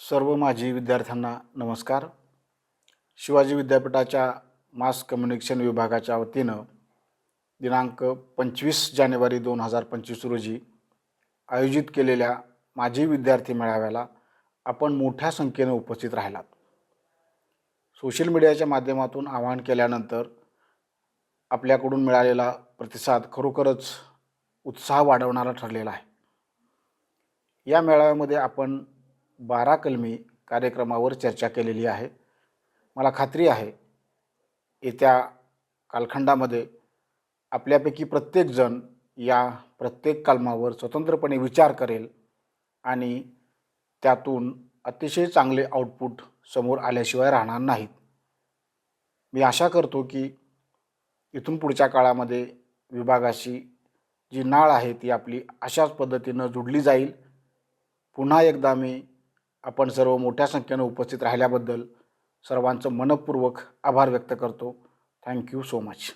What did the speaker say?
सर्व माजी विद्यार्थ्यांना नमस्कार. शिवाजी विद्यापीठाच्या मास कम्युनिकेशन विभागाच्या वतीनं दिनांक पंचवीस जानेवारी दोन हजार पंचवीस रोजी आयोजित केलेल्या माजी विद्यार्थी मेळाव्याला आपण मोठ्या संख्येनं उपस्थित राहिलात. सोशल मीडियाच्या माध्यमातून आवाहन केल्यानंतर आपल्याकडून मिळालेला प्रतिसाद खरोखरच उत्साह वाढवणारा ठरलेला आहे. या मेळाव्यामध्ये आपण बारा कलमी कार्यक्रमावर चर्चा केलेली आहे. मला खात्री आहे येत्या कालखंडामध्ये आपल्यापैकी प्रत्येकजण या प्रत्येक कलमावर स्वतंत्रपणे विचार करेल आणि त्यातून अतिशय चांगले आउटपुट समोर आल्याशिवाय राहणार नाहीत. मी आशा करतो की इथून पुढच्या काळामध्ये विभागाशी जी नाळ आहे ती आपली अशाच पद्धतीनं जुडली जाईल. पुन्हा एकदा मी आपण सर्व मोठ्या संख्येनं उपस्थित राहिल्याबद्दल सर्वांचं मनपूर्वक आभार व्यक्त करतो. Thank you so much